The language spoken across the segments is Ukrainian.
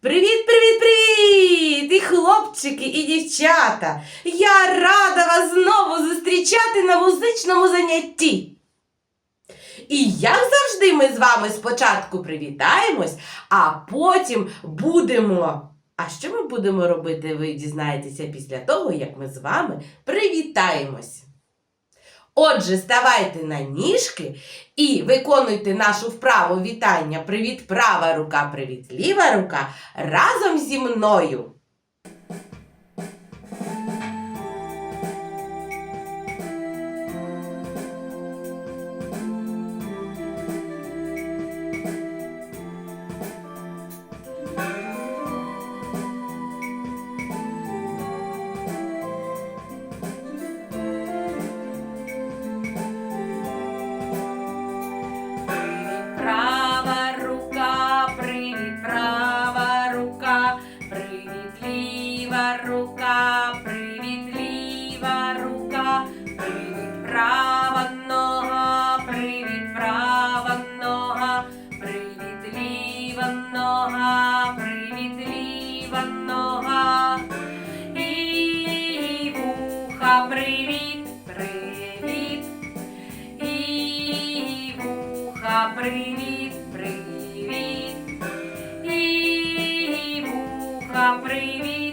Привіт, привіт, привіт! І хлопчики, і дівчата! Я рада вас знову зустрічати на музичному занятті. І як завжди, ми з вами спочатку привітаємось, а потім будемо. А що ми будемо робити, ви дізнаєтеся після того, як ми з вами привітаємось. Отже, ставайте на ніжки і виконуйте нашу вправу вітання. Привіт, права рука, привіт, ліва рука разом зі мною. рука, привіт, ліва рука, привіт, права нога, привіт, права нога, привіт, ліва нога, привіт, ліва нога. І вуха, привіт, привіт. І вуха, привіт, привіт. І вуха, привіт, привіт.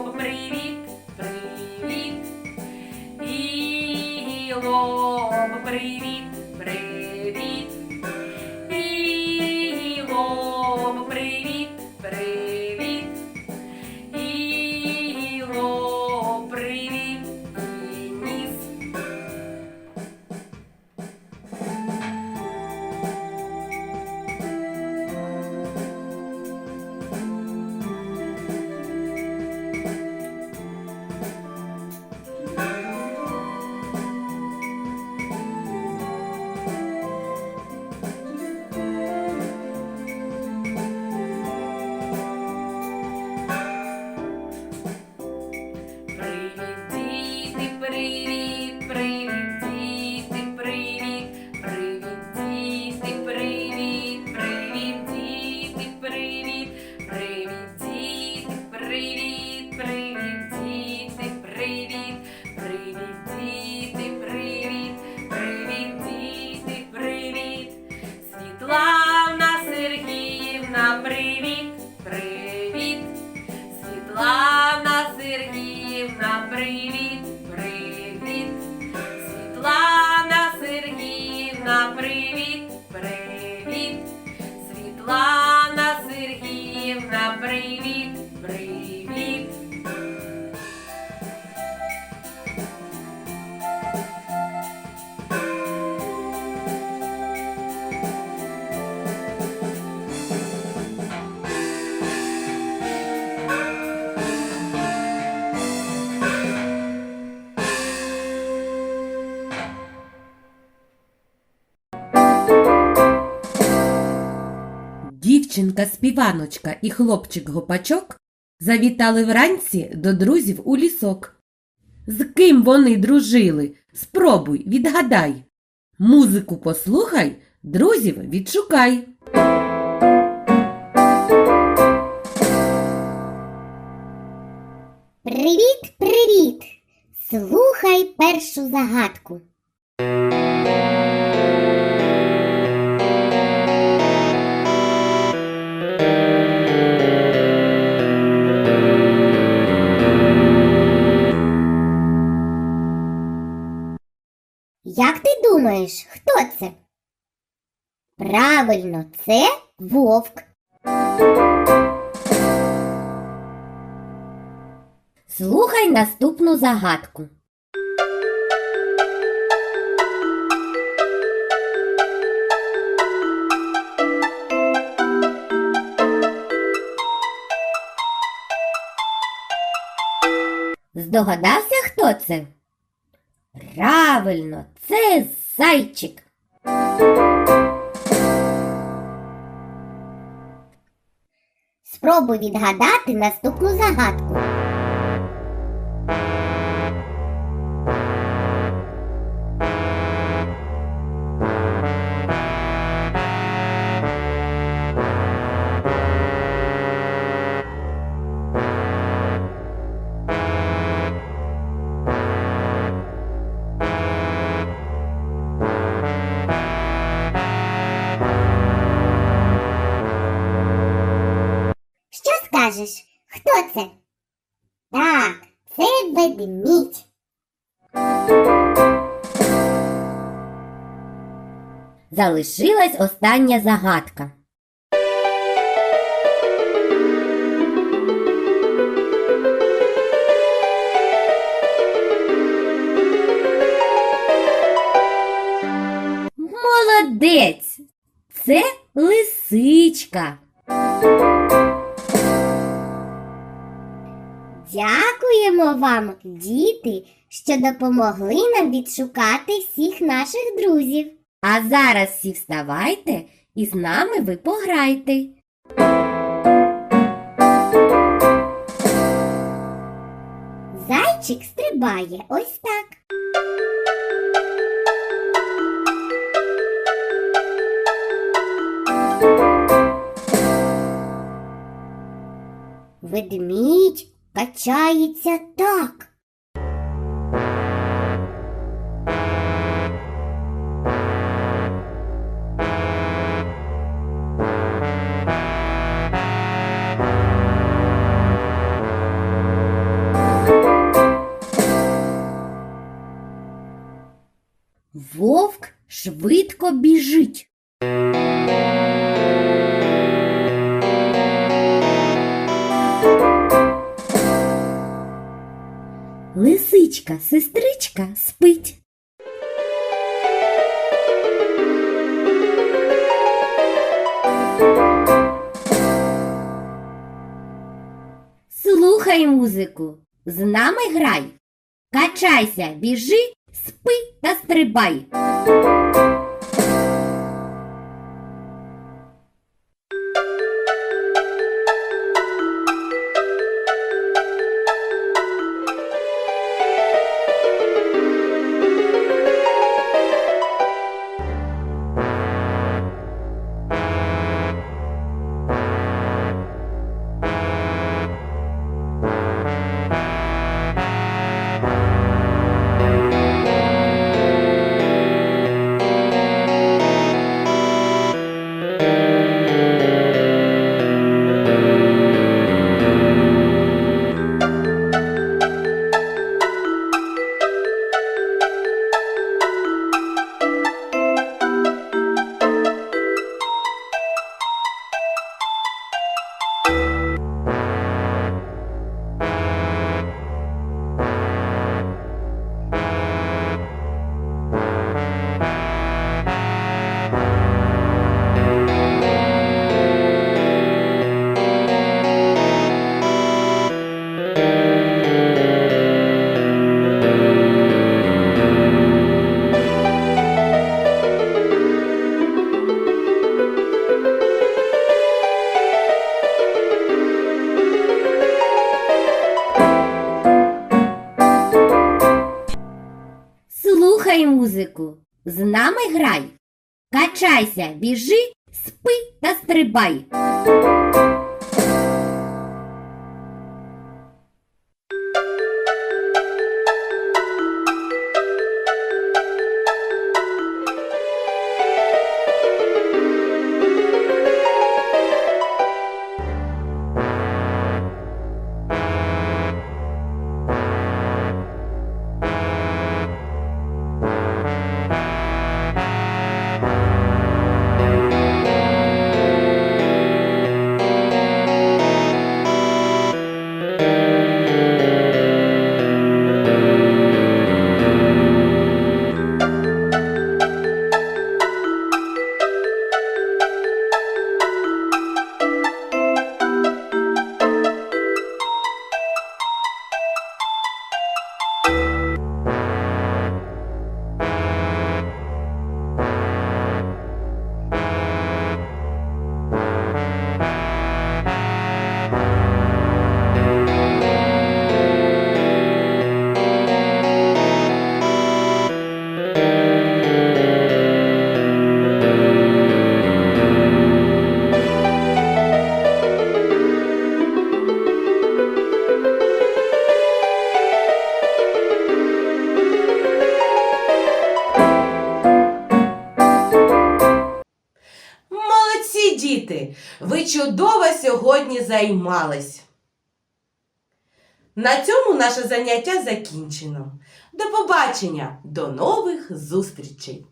Лоб, привіт, привіт. І привіт. Сергіївна, привіт, привіт. Дівчинка-співаночка і хлопчик-гопачок завітали вранці до друзів у лісок. З ким вони дружили? Спробуй, відгадай. Музику послухай, друзів відшукай. Привіт, привіт! Слухай першу загадку. Думаєш, хто це? Правильно, це вовк. Слухай наступну загадку. Здогадався, хто це? Правильно, це зайчик. Спробуй відгадати наступну загадку. Скажеш? Хто це? Так, це ведмідь. Залишилась остання загадка. Молодець! Це лисичка. Дякуємо вам, діти, що допомогли нам відшукати всіх наших друзів. А зараз всі вставайте і з нами ви пограйте. Зайчик стрибає ось так. Ведмідь качається так. Вовк швидко біжить. Лисичка, сестричка спить. Слухай музику, з нами грай. Качайся, біжи, спи та стрибай. З нами грай. Качайся, біжи, спи та стрибай. Чудово сьогодні займались! На цьому наше заняття закінчено. До побачення, до нових зустрічей!